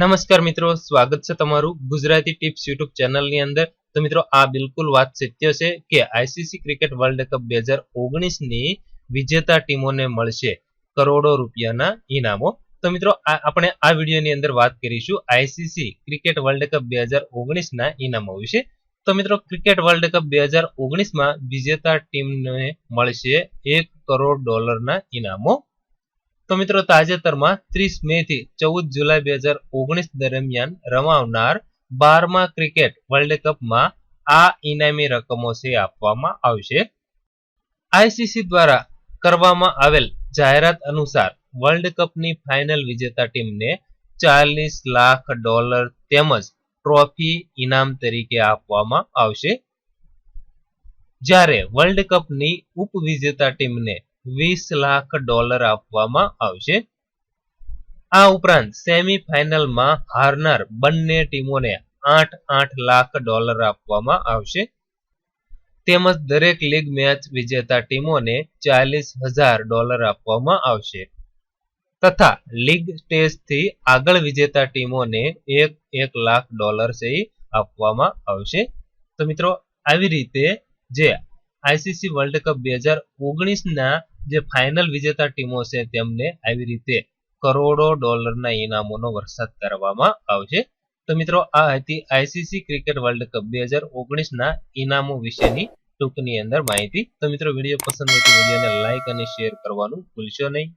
નમસ્કાર મિત્રો, સ્વાગત છે તમારું ગુજરાતી ટિપ્સ યુટ્યુબ ચેનલની અંદર. તો મિત્રો, આ બિલકુલ વાત સત્ય છે કે આઈસીસી ક્રિકેટ વર્લ્ડ કપ બે હજાર ઓગણીસની વિજેતા ટીમોને મળશે કરોડો રૂપિયાના ઇનામો. તો મિત્રો આપણે આ વિડીયોની અંદર વાત કરીશું આઈસીસી ક્રિકેટ વર્લ્ડ કપ બે હજાર ઓગણીસના ઇનામો વિશે. તો મિત્રો, ક્રિકેટ વર્લ્ડ કપ બે હજાર ઓગણીસમાં વિજેતા ટીમને મળશે એક કરોડ ડોલરના ઇનામો. તો મિત્રો તાજેતરમાં ત્રીસ મે થી ચૌદ જુલાઈ બે હજાર ઓગણીસ દરમિયાન રમાવનાર બારમા ક્રિકેટ વર્લ્ડ કપમાં આ ઇનામી રકમો છે આપવામાં આવશે આઈસીસી દ્વારા કરવામાં આવેલ જાહેરાત અનુસાર વર્લ્ડ કપની ફાઇનલ વિજેતા ટીમને ચાલીસ લાખ ડોલર તેમજ ટ્રોફી ઇનામ તરીકે આપવામાં આવશે. જ્યારે વર્લ્ડ કપની ઉપવિજેતા ટીમને વીસ લાખ ડોલર આપવામાં આવશે. આ ઉપરાંત સેમીફાઇનલમાં હારનાર બંને ટીમોને આઠ આઠ લાખ ડોલર આપવામાં આવશે. તેમજ દરેક લીગ મેચ વિજેતા ટીમોને ચાલીસ હજાર ડોલર આપવામાં આવશે. તથા લીગ ટેસ્ટથી આગળ વિજેતા ટીમોને એક એક લાખ ડોલર છે આપવામાં આવશે. તો મિત્રો, આવી રીતે જે આઈસીસી વર્લ્ડ કપ બે હજાર ઓગણીસના જે ફાઇનલ વિજેતા ટીમો છે તેમને આવી રીતે કરોડો ડોલરના ઇનામોનો વરસાદ કરવામાં આવશે. તો મિત્રો, આ હતી આઈસીસી ક્રિકેટ વર્લ્ડ કપ બે હજાર ઓગણીસના ઇનામો વિશેની ટૂંકની અંદર માહિતી. તો મિત્રો, વીડિયો પસંદ હોય તો વિડીયોને લાઇક અને શેર કરવાનું ભૂલશો નહીં.